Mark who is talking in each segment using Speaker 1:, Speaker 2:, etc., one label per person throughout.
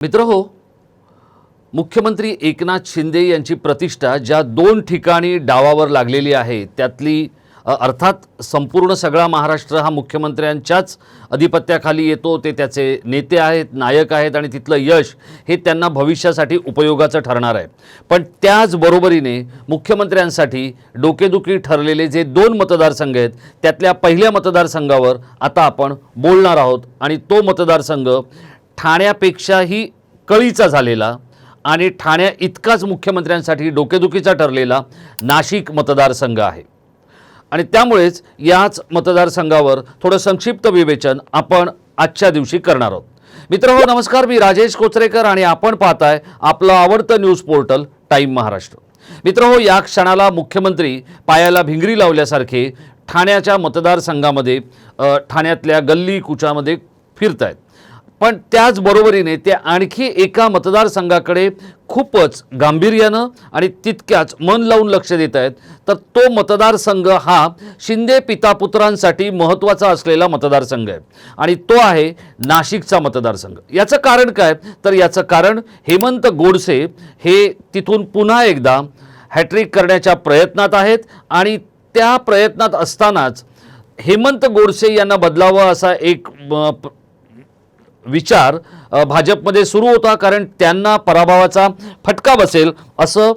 Speaker 1: मित्र हो मुख्यमंत्री एकनाथ शिंदे यांची प्रतिष्ठा ज्या दोन ठिकाणी डावावर लागलेली आहे त्यातली अर्थात संपूर्ण सगळा महाराष्ट्र हा मुख्यमंत्र्यांच्याच अधिपत्याखाली येतो ते त्याचे नेते आहेत नायक आहेत आणि तिथलं यश हे त्यांना भविष्यासाठी उपयोगाचं ठरणार आहे. पण त्याचबरोबरीने मुख्यमंत्र्यांसाठी डोकेदुखी ठरलेले जे दोन मतदारसंघ आहेत त्यातल्या पहिल्या मतदारसंघावर आता आपण बोलणार आहोत आणि तो मतदारसंघ ठाण्यापेक्षाही कळीचा झालेला आणि ठाण्या इतकाच मुख्यमंत्र्यांसाठी डोकेदुखीचा ठरलेला नाशिक मतदारसंघ आहे. आणि त्यामुळेच याच मतदारसंघावर थोडं संक्षिप्त विवेचन आपण आजच्या दिवशी करणार आहोत. मित्र हो नमस्कार. मी राजेश कोचरेकर आणि आपण पाहताय आपलं आवडतं न्यूज पोर्टल टाईम महाराष्ट्र. मित्र हो या क्षणाला मुख्यमंत्री पायाला भिंगरी लावल्यासारखे ठाण्याच्या मतदारसंघामध्ये ठाण्यातल्या गल्ली कुचामध्ये फिरत आहेत पण त्याचबरोबरीने ते आणखी एका मतदारसंघाकडे खूपच गांभीर्यानं आणि तितक्याच मन लावून लक्ष देत आहेत. तर तो मतदारसंघ हा शिंदे पितापुत्रांसाठी महत्त्वाचा असलेला मतदारसंघ आहे. आणि तो आहे नाशिकचा मतदारसंघ. याचं कारण काय? तर याचं कारण हेमंत गोडसे हे तिथून पुन्हा एकदा हॅट्रिक करण्याच्या प्रयत्नात आहेत आणि त्या प्रयत्नात असतानाच हेमंत गोडसे यांना बदलावं असा एक विचार भाजपमध्ये सुरू होता कारण त्यांना पराभवाचा फटका बसेल असं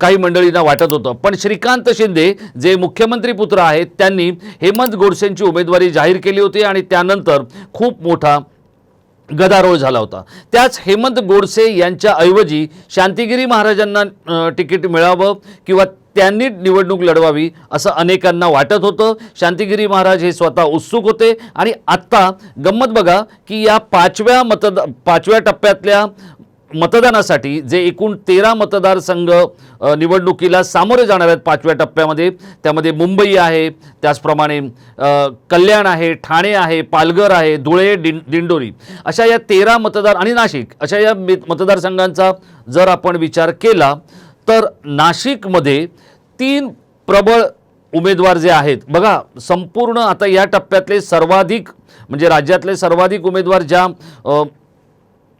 Speaker 1: काही मंडळींना वाटत होतं. पण श्रीकांत शिंदे जे मुख्यमंत्री पुत्र आहेत त्यांनी हेमंत गोडसेंची उमेदवारी जाहीर केली होती आणि त्यानंतर खूप मोठा गदारोळ झाला होता. त्याच हेमंत गोडसे यांच्याऐवजी शांतिगिरी महाराजांना तिकीट मिळावं किंवा त्यांनी निवडणूक लढवावी असं अनेकांना वाटत होतं. शांतिगिरी महाराज हे स्वतः उत्सुक होते. आणि आत्ता गंमत बघा की या पाचव्या मतद पाचव्या टप्प्यातल्या मतदानासाठी जे एकूण तेरा मतदारसंघ निवडणुकीला सामोरे जाणार आहेत पाचव्या टप्प्यामध्ये. त्यामध्ये मुंबई आहे त्याचप्रमाणे कल्याण आहे ठाणे आहे पालघर आहे धुळे डिं दिंडोरी. अशा या तेरा मतदार आणि नाशिक अशा या मे- मतदारसंघांचा जर आपण विचार केला तर नाशिकमध्ये तीन प्रबळ उमेदवार जे आहेत बघा संपूर्ण आता या टप्प्यातले सर्वाधिक म्हणजे राज्यातले सर्वाधिक उमेदवार ज्या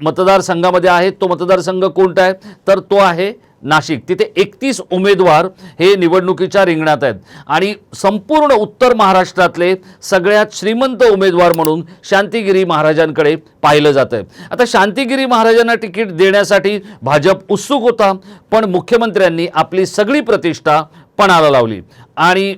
Speaker 1: मतदारसंघामध्ये आहे. तो मतदारसंघ कोणता आहे? तर तो आहे नाशिक. तिथे एकतीस उमेदवार हे निवडणुकीच्या रिंगणात आहेत. आणि संपूर्ण उत्तर महाराष्ट्रातले सगळ्यात श्रीमंत उमेदवार म्हणून शांतिगिरी महाराजांकडे पाहिलं जातं आहे. आता शांतिगिरी महाराजांना तिकीट देण्यासाठी भाजप उत्सुक होता पण मुख्यमंत्र्यांनी आपली सगळी प्रतिष्ठा पणाला लावली. आणि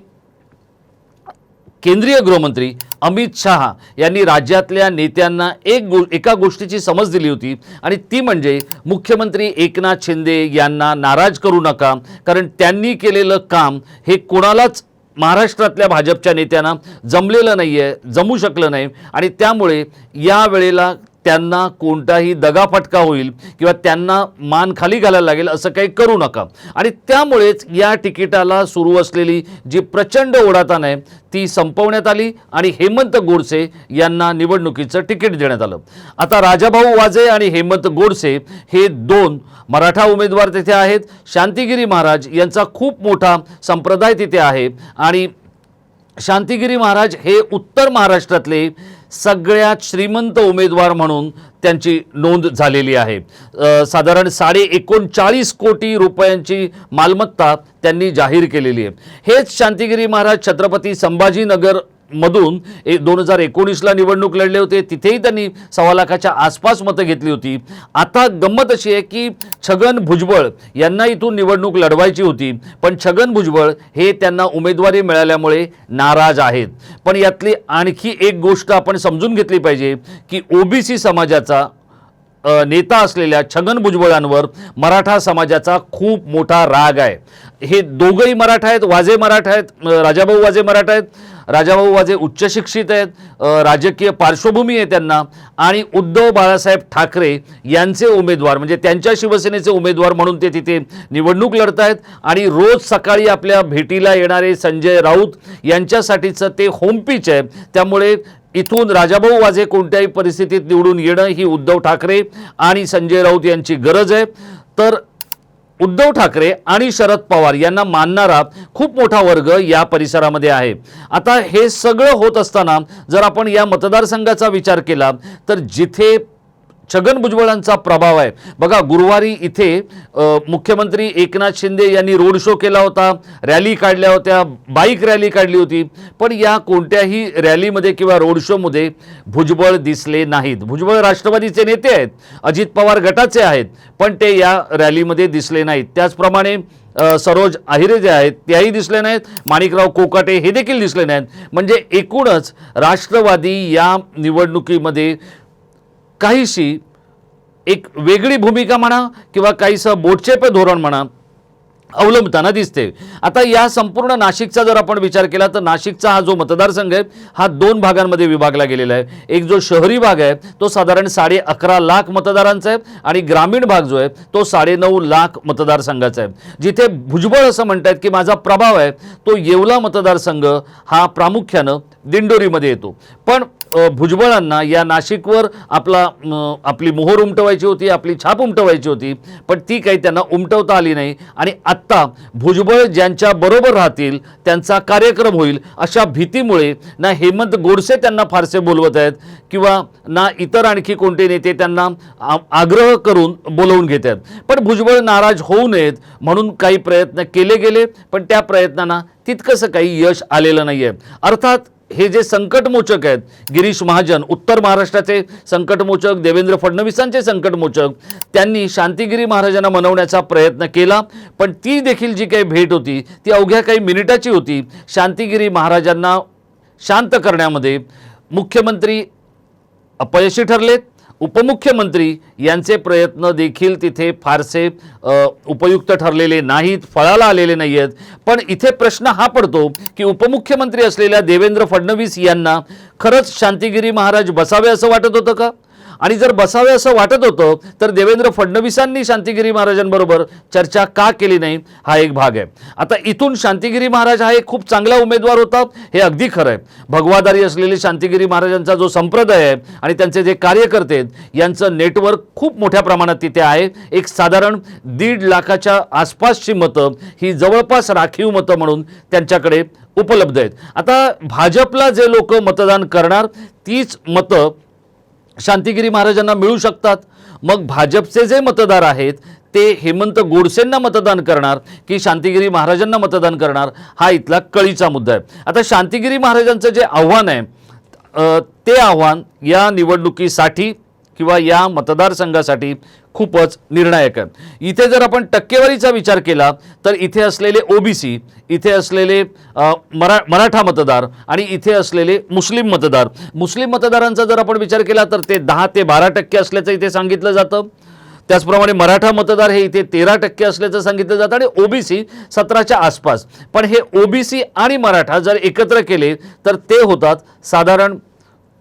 Speaker 1: केंद्रीय गृहमंत्री अमित शहा यांनी राज्यातल्या नेत्यांना एक गो एका गोष्टीची समज दिली होती आणि ती म्हणजे मुख्यमंत्री एकनाथ शिंदे यांना नाराज करू नका कारण त्यांनी केलेलं काम हे कोणालाच महाराष्ट्रातल्या भाजपच्या नेत्यांना जमलेलं नाही आहे जमू शकलं नाही आणि त्यामुळे या वेळेला त्यांना कोणताही दगाफटका होईल किंवा त्यांना मान खाली घालायला लागेल असं काही करू नका. आणि त्यामुळेच या तिकिटाला सुरू असलेली जी प्रचंड ओढाताण आहे ती संपवण्यात आली आणि हेमंत गोडसे यांना निवडणुकीचं तिकीट देण्यात आलं. आता राजाभाऊ वाजे आणि हेमंत गोडसे हे दोन मराठा उमेदवार तिथे आहेत. शांतिगिरी महाराज यांचा खूप मोठा संप्रदाय तिथे आहे आणि शांतिगिरी महाराज हे उत्तर महाराष्ट्रातले सगळ्यात श्रीमंत उमेदवार म्हणून त्यांची नोंद झालेली आहे. साधारण साडे एकोणचाळीस कोटी रुपयांची मालमत्ता त्यांनी जाहीर केलेली आहे. हेच शांतिगिरी महाराज छत्रपती संभाजीनगर मधून ए दोन हजार एकोणीसला निवडणूक लढले होते. तिथेही त्यांनी सव्वा लाखाच्या आसपास मतं घेतली होती. आता गंमत अशी आहे की छगन भुजबळ यांना इथून निवडणूक लढवायची होती. पण छगन भुजबळ हे त्यांना उमेदवारी मिळाल्यामुळे नाराज आहेत. पण यातली आणखी एक गोष्ट आपण समजून घेतली पाहिजे की ओबीसी समाजाचा नेता असलेल्या छगन भुजबळांवर मराठा समाजाचा खूप मोठा राग आहे. हे दोघंही मराठा आहेत वाजे मराठा आहेत राजाभाऊ वाजे मराठा आहेत राजाभाऊ वाजे उच्च शिक्षित आहेत राजकीय पार्श्वभूमी आहे त्यांना. आणि उद्धव बाळासाहेब ठाकरे यांचे उमेदवार म्हणजे त्यांच्या शिवसेनेचे उमेदवार म्हणून ते तिथे निवडणूक लढत आहेत. आणि रोज सकाळी आपल्या भेटीला येणारे संजय राऊत यांच्यासाठीचं ते होमपिच आहे. त्यामुळे इथून राजाभाऊ वाजे कोणत्याही परिस्थितीत निवडून येणं ही उद्धव ठाकरे आणि संजय राऊत यांची गरज आहे. तर उद्धव ठाकरे आणि शरद पवार यांना मानणारा खूप मोठा वर्ग या परिसरामध्ये आहे. आता हे सगळं होत असताना जर आपण या मतदारसंघाचा विचार केला तर जिथे छगन भुजबळांचा प्रभाव आहे. बघा गुरुवारी इथे मुख्यमंत्री एकनाथ शिंदे यांनी रोड शो केला होता रॅली काढल्या होत्या बाईक रॅली काढली होती. पण या कोणत्याही रॅलीमध्ये किंवा रोड शोमध्ये भुजबळ दिसले नाहीत. भुजबळ राष्ट्रवादीचे नेते आहेत अजित पवार गटाचे आहेत पण ते या रॅलीमध्ये दिसले नाहीत. त्याचप्रमाणे सरोज आहिरे जे आहेत त्याही दिसले नाहीत. माणिकराव कोकाटे हे देखील दिसले नाहीत. म्हणजे एकूणच राष्ट्रवादी या निवडणुकीमध्ये काहीशी एक वेगळी भूमिका म्हणा किंवा काहीसं बोटचेपे धोरण म्हणा अवलंबताना दिसते. आता या संपूर्ण नाशिकचा जर आपण विचार केला तर नाशिकचा हा जो मतदारसंघ आहे हा दोन भागांमध्ये विभागला गेलेला आहे. एक जो शहरी भाग आहे तो साधारण साडे अकरा लाख मतदारांचा आहे आणि ग्रामीण भाग जो आहे तो साडेनऊ लाख मतदारसंघाचा आहे. जिथे भुजबळ असं म्हणतात की माझा प्रभाव आहे तो येवला मतदारसंघ हा प्रामुख्यानं दिंडोरीमध्ये येतो. पण भुजबळांना या नाशिकवर आपला आपली मोहर उमटवायची होती आपली छाप उमटवायची होती पण ती काही त्यांना उमटवता आली नाही. आणि आत्ता भुजबळ ज्यांच्या बरोबर राहतील त्यांचा कार्यक्रम होईल अशा भीतीमुळे ना हेमंत गोडसे त्यांना फारसे बोलवत आहेत किंवा ना इतर आणखी कोणते नेते त्यांना आ- आग्रह करून बोलवून घेत आहेत. पण भुजबळ नाराज होऊ नयेत म्हणून काही प्रयत्न केले गेले पण त्या प्रयत्नांना तितकंसं काही यश आलेलं नाही आहे अर्थात हे जे संकटमोचक आहेत गिरीश महाजन उत्तर महाराष्ट्राचे संकटमोचक देवेंद्र फडणवीसांचे संकटमोचक त्यांनी शांतिगिरी महाराजांना मनवण्याचा प्रयत्न केला पण ती देखील जी काही भेट होती ती अवघ्या काही मिनिटाची होती. शांतिगिरी महाराजांना शांत करण्यामध्ये मुख्यमंत्री अपयशी ठरलेत उपमुख्यमंत्री यांचे प्रयत्न देखील तिथे फारसे उपयुक्त ठरलेले नाहीत फळाला आलेले नाही आहेत पण इथे प्रश्न हा पडतो की उपमुख्यमंत्री असलेल्या देवेंद्र फडणवीस यांना खरंच शांतिगिरी महाराज बसावे असं वाटत होतं का? आणि जर बसावे असं वाटत होतं तर देवेंद्र फडणवीसांनी शांतिगिरी महाराजांबरोबर चर्चा का केली नाही हा एक भाग आहे. आता इथून शांतिगिरी महाराज हा एक खूप चांगला उमेदवार होता हे अगदी खरं आहे. भगवादारी असलेले शांतिगिरी महाराजांचा जो संप्रदाय आहे आणि त्यांचे जे कार्यकर्ते आहेत यांचं नेटवर्क खूप मोठ्या प्रमाणात तिथे आहे. एक साधारण दीड लाखाच्या आसपासची मतं ही जवळपास राखीव मतं म्हणून त्यांच्याकडे उपलब्ध आहेत. आता भाजपला जे लोक मतदान करणार तीच मतं शांतिगिरी महाराजांना मिळू शकतात. मग भाजपचे जे मतदार आहेत ते हेमंत गोडसेंना मतदान करणार की शांतिगिरी महाराजांना मतदान करणार? हा इथला कळीचा मुद्दा आहे. आता शांतिगिरी महाराजांचं जे आव्हान आहे ते आव्हान या निवडणुकीसाठी किंवा या मतदारसंघासाठी खूपच निर्णायक आहे इथे जर आपण टक्केवारीचा विचार केला तर इथे असलेले ओबीसी इथे असलेले मरा मराठा मतदार आणि इथे असलेले मुस्लिम मतदार. मुस्लिम मतदारांचा जर आपण विचार केला तर ते दहा ते बारा टक्के असल्याचं इथे सांगितलं जातं. त्याचप्रमाणे मराठा मतदार हे इथे तेरा टक्के असल्याचं सांगितलं जातं आणि ओबीसी सतराच्या आसपास. पण हे ओबीसी आणि मराठा जर एकत्र केले तर ते होतात साधारण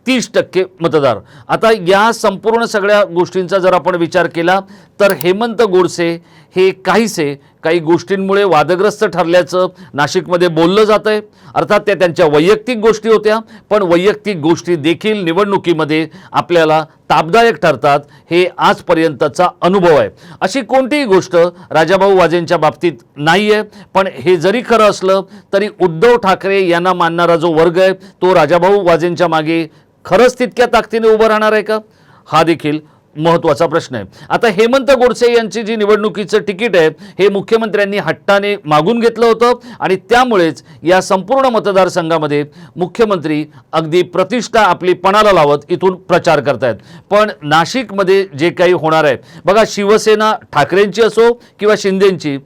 Speaker 1: तीस टक्के मतदार. आता या संपूर्ण सगळ्या गोष्टींचा जर आपण विचार केला तर हेमंत गोडसे हे काहीसे काही गोष्टींमुळे वादग्रस्त ठरल्याचं नाशिकमध्ये बोललं जातं आहे. अर्थात त्या त्यांच्या वैयक्तिक गोष्टी होत्या पण वैयक्तिक गोष्टी देखील निवडणुकीमध्ये आपल्याला तापदायक ठरतात हे आजपर्यंतचा अनुभव आहे. अशी कोणतीही गोष्ट राजाभाऊ वाजेंच्या बाबतीत नाही आहे पण हे जरी खरं असलं तरी उद्धव ठाकरे यांना मानणारा जो वर्ग आहे तो राजाभाऊ वाजेंच्या मागे खरंच तितक्या ताकदीने उभं राहणार आहे का? हा देखील महत्त्वाचा प्रश्न आहे. आता हेमंत गोडसे यांची जी निवडणुकीचं तिकीट आहे हे मुख्यमंत्र्यांनी हट्टाने मागून घेतलं होतं आणि त्यामुळेच या संपूर्ण मतदारसंघामध्ये मुख्यमंत्री अगदी प्रतिष्ठा आपली पणाला लावत इथून प्रचार करतायत. पण नाशिकमध्ये जे काही होणार आहे बघा शिवसेना ठाकरेंची असो किंवा शिंदेंची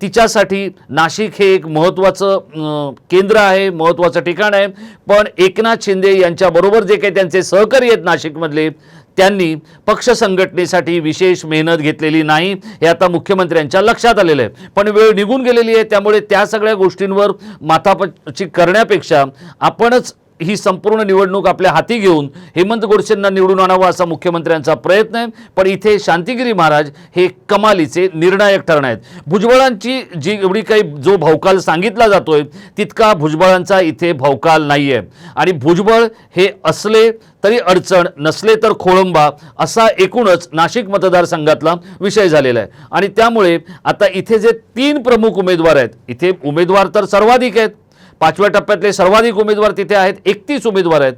Speaker 1: तिच्यासाठी नाशिक हे एक महत्त्वाचं केंद्र आहे महत्त्वाचं ठिकाण आहे. पण एकनाथ शिंदे यांच्याबरोबर जे काही त्यांचे सहकारी आहेत नाशिकमधले त्यांनी पक्ष संघटनेसाठी विशेष मेहनत घेतलेली नाही हे आता मुख्यमंत्र्यांच्या लक्षात आलेलं आहे. पण वेळ निघून गेलेली आहे त्यामुळे त्या सगळ्या गोष्टींवर माथापची करण्यापेक्षा आपणच ही संपूर्ण निवडणूक आपल्या हाती घेऊन हेमंत गोडसेंना निवडून आणावं असा मुख्यमंत्र्यांचा प्रयत्न आहे. पण इथे शांतिगिरी महाराज हे कमालीचे निर्णायक ठरणार आहेत. भुजबळांची जी एवढी काही जो भवकाल सांगितला जातोय तितका भुजबळांचा इथे भवकाल नाही आहे आणि भुजबळ हे असले तरी अडचण नसले तर खोळंबा असा एकूणच नाशिक मतदारसंघातला विषय झालेला आहे. आणि त्यामुळे आता इथे जे तीन प्रमुख उमेदवार आहेत इथे उमेदवार तर सर्वाधिक आहेत. पाचव्या टप्प्यातले सर्वाधिक उमेदवार तिथे आहेत एकतीस उमेदवार आहेत.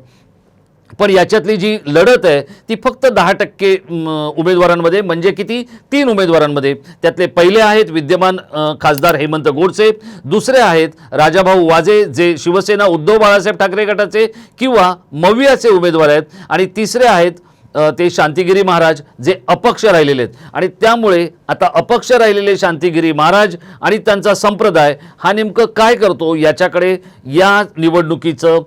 Speaker 1: पण याच्यातली जी लढत आहे ती फक्त दहा टक्के उमेदवारांमध्ये म्हणजे किती? तीन उमेदवारांमध्ये. त्यातले पहिले आहेत विद्यमान खासदार हेमंत गोडसे दुसरे आहेत राजाभाऊ वाजे जे शिवसेना उद्धव बाळासाहेब ठाकरे गटाचे किंवा मवियाचे उमेदवार आहेत आणि तिसरे आहेत ते शांतिगिरी महाराज जे अपक्ष राहिलेले आहेत. आणि त्यामुळे आता अपक्ष राहिलेले शांतिगिरी महाराज आणि त्यांचा संप्रदाय हा नेमकं काय करतो याच्याकडे या निवडणुकीचं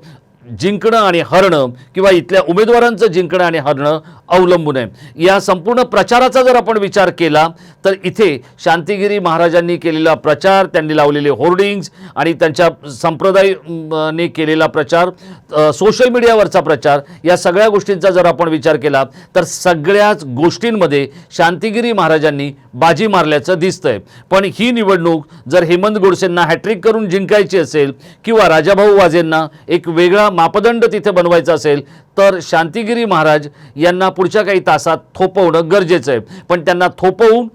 Speaker 1: जिंकणं आणि हरणं किंवा इथल्या उमेदवारांचं जिंकणं आणि हरणं अवलंबून आहे. या संपूर्ण प्रचाराचा जर आपण विचार केला तर इथे शांतिगिरी महाराजांनी केलेला प्रचार त्यांनी लावलेले होर्डिंग्ज आणि त्यांच्या संप्रदाय ने केलेला प्रचार सोशल मीडियावरचा प्रचार या सगळ्या गोष्टींचा जर आपण विचार केला तर सगळ्याच गोष्टींमध्ये शांतिगिरी महाराजांनी बाजी मारल्याचं दिसतंय. पण ही निवडणूक जर हेमंत गोडसेंना हॅट्रिक करून जिंकायची असेल किंवा राजाभाऊ वाजेंना एक वेगळा मापदंड तिथे बनवायचा असेल तर शांतिगिरी महाराज यांना पुढच्या काही तासात थोपवणं गरजेचं आहे. पण त्यांना थोपवून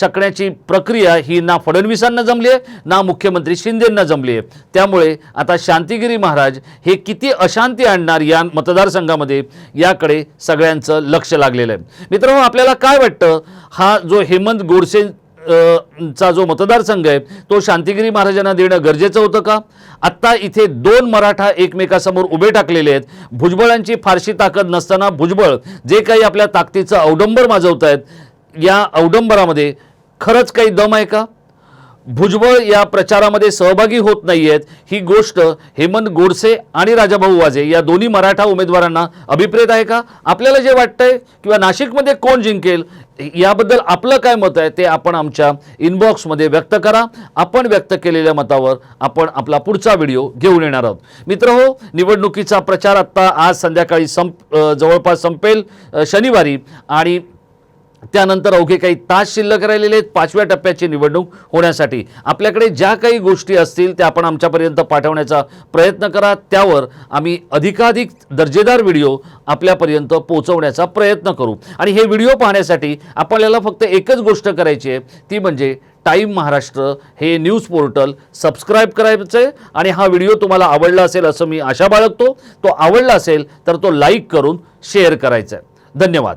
Speaker 1: शकण्याची प्रक्रिया ही ना फडणवीसांना जमली आहे ना मुख्यमंत्री शिंदेंना जमली आहे. त्यामुळे आता शांतिगिरी महाराज हे किती अशांती आणणार या मतदारसंघामध्ये याकडे सगळ्यांचं लक्ष लागलेलं आहे. मित्रांनो आपल्याला काय वाटतं? हा जो हेमंत गोडसे चा जो मतदारसंघ आहे तो शांतिगिरी महाराजांना देणं गरजेचं होतं का? आत्ता इथे दोन मराठा एकमेकासमोर उभे टाकलेले आहेत. भुजबळांची फारशी ताकद नसताना भुजबळ जे काही आपल्या ताकदीचं अवडंबर माजवत आहेत या अवडंबरामध्ये खरंच काही दम आहे का? भुजबळ या प्रचारामध्ये सहभागी होत नाही आहेत ही गोष्ट हेमंत गोडसे आणि राजाभाऊ वाजे या दोन्ही मराठा उमेदवारांना अभिप्रेत आहे का? आपल्याला जे वाटतंय किंवा नाशिकमध्ये कोण जिंकेल याबद्दल आपलं काय मत आहे ते आपण आमच्या इनबॉक्समध्ये व्यक्त करा. आपण व्यक्त केलेल्या मतावर आपण आपला पुढचा व्हिडिओ घेऊन येणार आहोत. मित्र हो निवडणुकीचा प्रचार आत्ता आज संध्याकाळी संप जवळपास संपेल शनिवारी आणि त्यानंतर अवघे काही तास शिल्लक राहिलेले आहेत. पाचव्या टप्प्याची निवडणूक होण्यासाठी आपल्याकडे ज्या काही गोष्टी असतील त्या आपण आमच्यापर्यंत पाठवण्याचा प्रयत्न करा. त्यावर आम्ही अधिकाधिक दर्जेदार व्हिडिओ आपल्यापर्यंत पोहोचवण्याचा प्रयत्न करू. आणि हे व्हिडिओ पाहण्यासाठी आपल्याला फक्त एकच गोष्ट करायची आहे. ती म्हणजे टाईम महाराष्ट्र हे न्यूज पोर्टल सबस्क्राईब करायचं आहे. आणि हा व्हिडिओ तुम्हाला आवडला असेल असं मी आशा बाळगतो. तो आवडला असेल तर तो लाईक करून शेअर करायचा आहे. धन्यवाद.